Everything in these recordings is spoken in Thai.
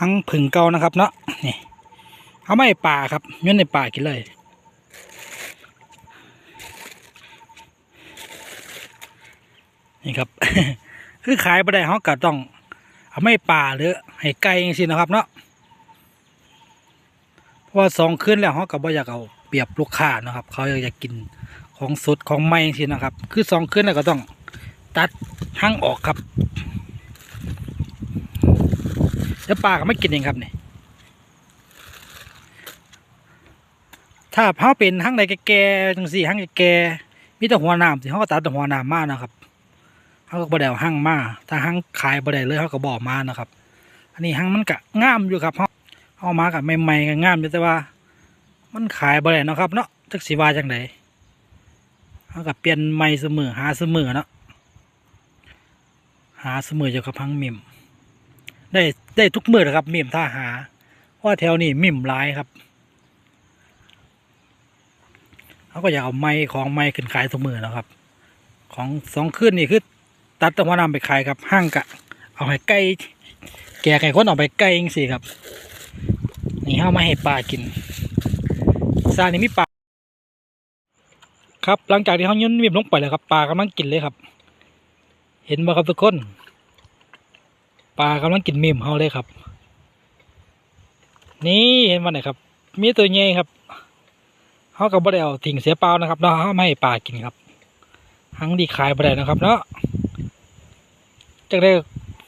หังผึ่งเก่านะครับเนาะนี่เอาไม่ป่าครับย้อนในป่ากินเลยนี่ครับ คือขายไปได้เขาก็ต้อง เอาไม่ป่าหรือให้ไก่ยังสินะครับเนาะเพราะว่าสองคืนแล้วเขาก็บ่อยากเอาเปรียบลูกค้านะครับ เขาอยากจะกินของสดของใหม่ยังสินะครับ คือสองคืนแล้วก็ต้องตัดหั่งออกครับ แล้วปลาก็ไม่กินเองครับเนี่ยถ้าเขาเป็นหั่งใดแก่ๆจังสี่หั่งแก่ๆมีแต่หัวหนามสิเขาก็ตัดแต่หัวหนามมานะครับเขาก็บ่ได้าหั่งมาถ้าหั่งขายบ่ได้เลยเขาก็บอกมานะครับ อันนี้หั่งมันก็งามอยู่ครับเขาเอามากับใหม่ๆก็งามอยู่แต่ว่า มันขายบ่ได้นะครับ เนาะจักสิว่าจังไดเขาก็เปลี่ยนใหม่เสมอหาเสมอเนาะหาเสมออยู่กับพังมิม ได้ได้ทุกมือนะครับมิมถ้าหาว่าแถวนี้มิมหลายครับเขาก็อยากเอาไม้ของไม้ขึ้นขายเสมือนะครับ ของสองขึ้นนี่คือตัดตะวันนำไปขายครับห้างกะ เอาให้ไก่แก่ไก่คนออกไปไก่เองสิครับ นี่เข้ามาให้ปลากินซานี่มีปลาครับหลังจากที่เขาย่นวิ่มลงไปแล้วครับปลากำลังกินเลยครับ เห็นไหมครับทุกคน ปลากำลังกินมิมเขาเลยครับ นี่เห็นมันไหนครับ มีตัวใหญ่ครับเขาก็บ่ได้เอาทิ้งเสียเปล่านะครับเนาะเขาไม่ให้ปลากินครับหังดีขายไปได้นะครับ เนาะจะได้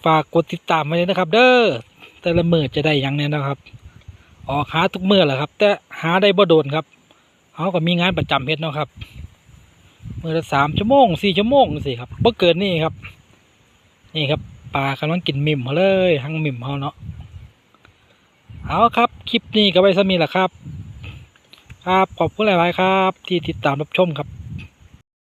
ฝากกดติดตามไว้เลยนะครับ เด้อแต่ละมือจะได้ยังเนี่ยนะครับ ออกหาทุกมือแหละครับ แต่หาได้บ่โดนครับเขาก็มีงานประจำเฮ็ดเนาะครับมือละสามชั่วโมงสี่ชั่วโมงสิครับบ่เกินนี่ครับ นี่ครับ ปลากำลังกินมิมเขาเลยทั้งมิมเขาเนาะเอาครับ คลิปนี้ก็ไปสมีแหละครับ ครับขอบคุณหลาย ๆ ครับ ที่ติดตามรับชมครับ